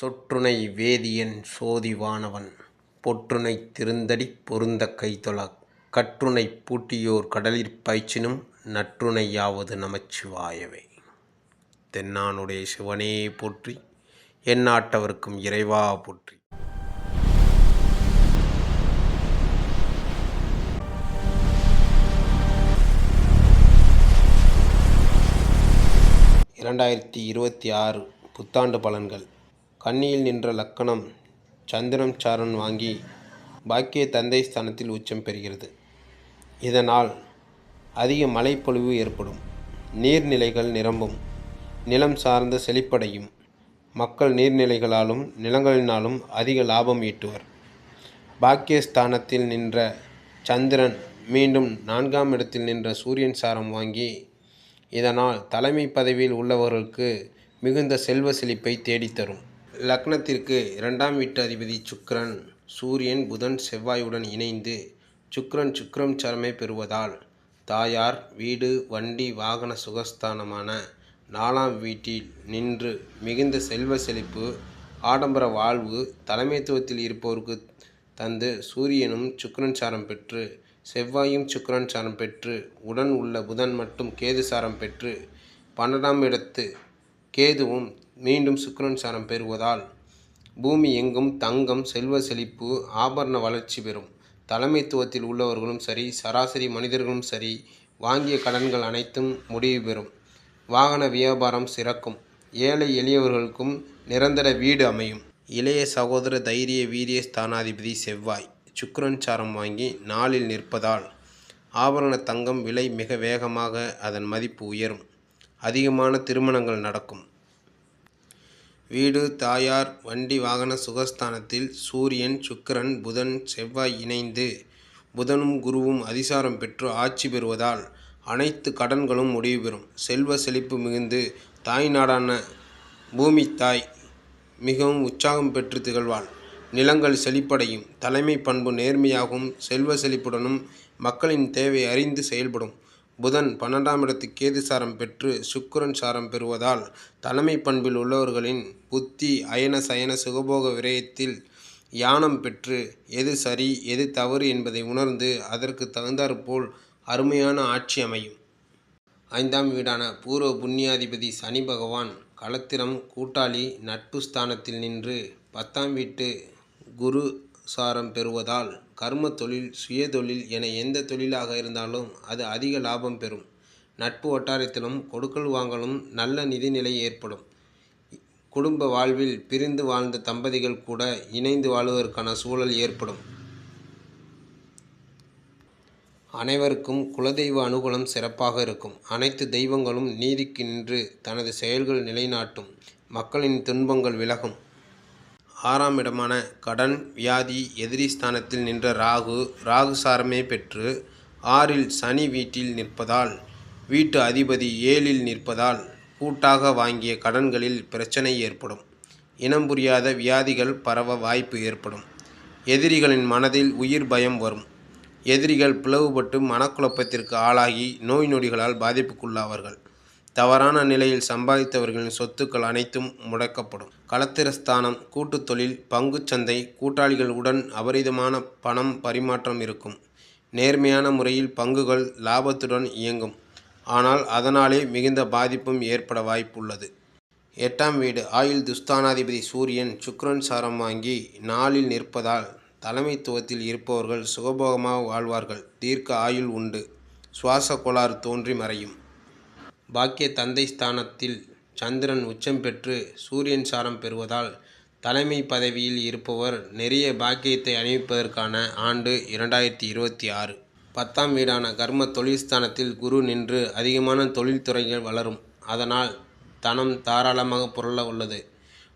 சொற்றுணை வேதியன் சோதிவானவன் பொற்றுணைத் திருந்தடிப் பொருந்த கைதொழக் கற்றுனை பூட்டியோர் கடலிற் பாய்ச்சினும் நற்றுணை யாவது நமச்சிவாயவே. தென்னானுடைய சிவனே போற்றி எந்நாட்டவர்க்கும் இறைவா போற்றி. இரண்டாயிரத்தி இருபத்தி ஆறு புத்தாண்டு பலன்கள் கன்னியில் நின்ற லக்கணம் சந்திரம் சாரன் வாங்கி பாக்கிய தந்தை ஸ்தானத்தில் உச்சம் பெறுகிறது. இதனால் அதிக மழைப்பொழிவு ஏற்படும். நீர்நிலைகள் நிரம்பும். நிலம் சார்ந்த செழிப்படையும். மக்கள் நீர்நிலைகளாலும் நிலங்களினாலும் அதிக லாபம் ஈட்டுவர். பாக்கியஸ்தானத்தில் நின்ற சந்திரன் மீண்டும் நான்காம் இடத்தில் நின்ற சூரியன் சாரம் வாங்கி இதனால் தலைமை பதவியில் உள்ளவர்களுக்கு மிகுந்த செல்வ செழிப்பை தேடித்தரும். லக்னத்திற்கு இரண்டாம் வீட்டு அதிபதி சுக்கிரன் சூரியன் புதன் செவ்வாயுடன் இணைந்து சுக்ரன் சுக்ரம் சரமே பெறுவதால் தாயார் வீடு வண்டி வாகன சுகஸ்தானமான நாலாம் வீட்டில் நின்று மிகுந்த செல்வ செழிப்பு ஆடம்பர வாழ்வு தலைமைத்துவத்தில் இருப்போருக்கு தந்து சூரியனும் சுக்ரன் சாரம் பெற்று செவ்வாயும் சுக்ரன் சாரம் பெற்று உடன் உள்ள புதன் மட்டும் கேது சாரம் பெற்று பன்னெண்டாம் இடத்து கேதுவும் மீண்டும் சுக்கிரன் சாரம் பெறுவதால் பூமி எங்கும் தங்கம் செல்வ செழிப்பு ஆபரண வளர்ச்சி பெறும். தலைமைத்துவத்தில் உள்ளவர்களும் சரி சராசரி மனிதர்களும் சரி வாங்கிய கடன்கள் அனைத்தும் முடிவு பெறும். வாகன வியாபாரம் சிறக்கும். ஏழை எளியவர்களுக்கும் நிரந்தர வீடு அமையும். இளைய சகோதர தைரிய வீரிய ஸ்தானாதிபதி செவ்வாய் சுக்கிரன் சாரம் வாங்கி நாளில் நிற்பதால் ஆபரண தங்கம் விலை மிக வேகமாக அதன் மதிப்பு உயரும். அதிகமான திருமணங்கள் நடக்கும். வீடு தாயார் வண்டி வாகன சுகஸ்தானத்தில் சூரியன் சுக்கிரன் புதன் செவ்வாய் இணைந்து புதனும் குருவும் அதிசாரம் பெற்று ஆட்சி பெறுவதால் அனைத்து கடன்களும் முடிவு பெறும். செல்வ செழிப்பு மிகுந்து தாய் நாடான பூமி தாய் மிகவும் உற்சாகம் பெற்று திகழ்வாள். நிலங்கள் செழிப்படையும். தலைமை பண்பு நேர்மையாகவும் செல்வ செழிப்புடனும் மக்களின் தேவை அறிந்து செயல்படும். புதன் பன்னெண்டாம் இடத்து கேது சாரம் பெற்று சுக்கிரன் சாரம் பெறுவதால் தலைமை பண்பில் உள்ளவர்களின் புத்தி அயன சயன சுகபோக விரயத்தில் யானம் பெற்று எது சரி எது தவறு என்பதை உணர்ந்து அதற்கு தகுந்தாற்போல் அருமையான ஆட்சி அமையும். ஐந்தாம் வீடான பூர்வ புண்ணியாதிபதி சனி பகவான் களத்திரம் கூட்டாளி நட்பு ஸ்தானத்தில் நின்று பத்தாம் வீட்டு குரு சாரம் பெறுவதால் கர்ம தொழில் சுயதொழில் என எந்த தொழிலாக இருந்தாலும் அது அதிக லாபம் பெறும். நட்பு வட்டாரத்திலும் கொடுக்கல் வாங்கலும் நல்ல நிதிநிலை ஏற்படும். குடும்ப வாழ்வில் பிரிந்து வாழ்ந்த தம்பதிகள் கூட இணைந்து வாழ்வதற்கான சூழல் ஏற்படும். அனைவருக்கும் குலதெய்வ அனுகூலம் சிறப்பாக இருக்கும். அனைத்து தெய்வங்களும் நீதிக்கு நின்று தனது செயல்கள் நிலைநாட்டும். மக்களின் துன்பங்கள் விலகும். ஆறாம் இடமான கடன் வியாதி எதிரி ஸ்தானத்தில் நின்ற ராகு ராகு சாரமே பெற்று ஆறில் சனி வீட்டில் நிற்பதால் வீட்டு அதிபதி ஏழில் நிற்பதால் கூட்டாக வாங்கிய கடன்களில் பிரச்சனை ஏற்படும். இனம் புரியாத வியாதிகள் பரவ வாய்ப்பு ஏற்படும். எதிரிகளின் மனதில் உயிர் பயம் வரும். எதிரிகள் பிளவுபட்டு மனக்குழப்பத்திற்கு ஆளாகி நோய் நொடிகளால் பாதிப்புக்குள்ளாவார்கள். தவறான நிலையில் சம்பாதித்தவர்களின் சொத்துக்கள் அனைத்தும் முடக்கப்படும். களத்திரஸ்தானம் கூட்டுத் தொழில் பங்குச் சந்தை கூட்டாளிகள் உடன் அபரிதமான பணம் பரிமாற்றம் இருக்கும். நேர்மையான முறையில் பங்குகள் லாபத்துடன் இயங்கும். ஆனால் அதனாலே மிகுந்த பாதிப்பும் ஏற்பட வாய்ப்புள்ளது. எட்டாம் வீடு ஆயுள் துஸ்தானாதிபதி சூரியன் சுக்ரன் சாரம் வாங்கி நாளில் நிற்பதால் தலைமைத்துவத்தில் இருப்பவர்கள் சுகபோகமாக வாழ்வார்கள். தீர்க்க ஆயுள் உண்டு. சுவாச கோளாறு தோன்றி மறையும். பாக்கிய தந்தை ஸ்தானத்தில் சந்திரன் உச்சம் பெற்று சூரியன் சாரம் பெறுவதால் தலைமை பதவியில் இருப்பவர் நிறைய பாக்கியத்தை அணிவிப்பதற்கான ஆண்டு இரண்டாயிரத்தி இருபத்தி ஆறு. பத்தாம் வீடான கர்ம தொழில் ஸ்தானத்தில் குரு நின்று அதிகமான தொழில் துறைகள் வளரும். அதனால் தனம் தாராளமாக புரள உள்ளது.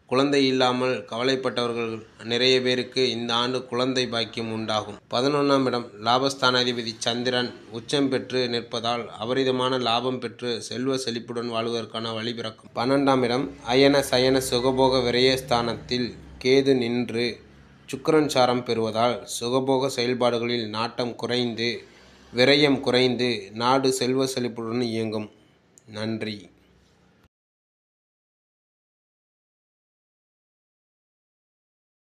குழந்தை இல்லாமல் கவலைப்பட்டவர்கள் நிறைய பேருக்கு இந்த ஆண்டு குழந்தை பாக்கியம் உண்டாகும். பதினொன்றாம் இடம் லாபஸ்தானாதிபதி சந்திரன் உச்சம் பெற்று நிற்பதால் அபரிதமான லாபம் பெற்று செல்வ செழிப்புடன் வாழ்வதற்கான வழி பிறக்கும். பன்னெண்டாம் இடம் அயன சயன சுகபோக விரயஸ்தானத்தில் கேது நின்று சுக்கரன் சாரம் பெறுவதால் சுகபோக செயல்பாடுகளில் நாட்டம் குறைந்து விரயம் குறைந்து நாடு செல்வ செழிப்புடன் இயங்கும். நன்றி.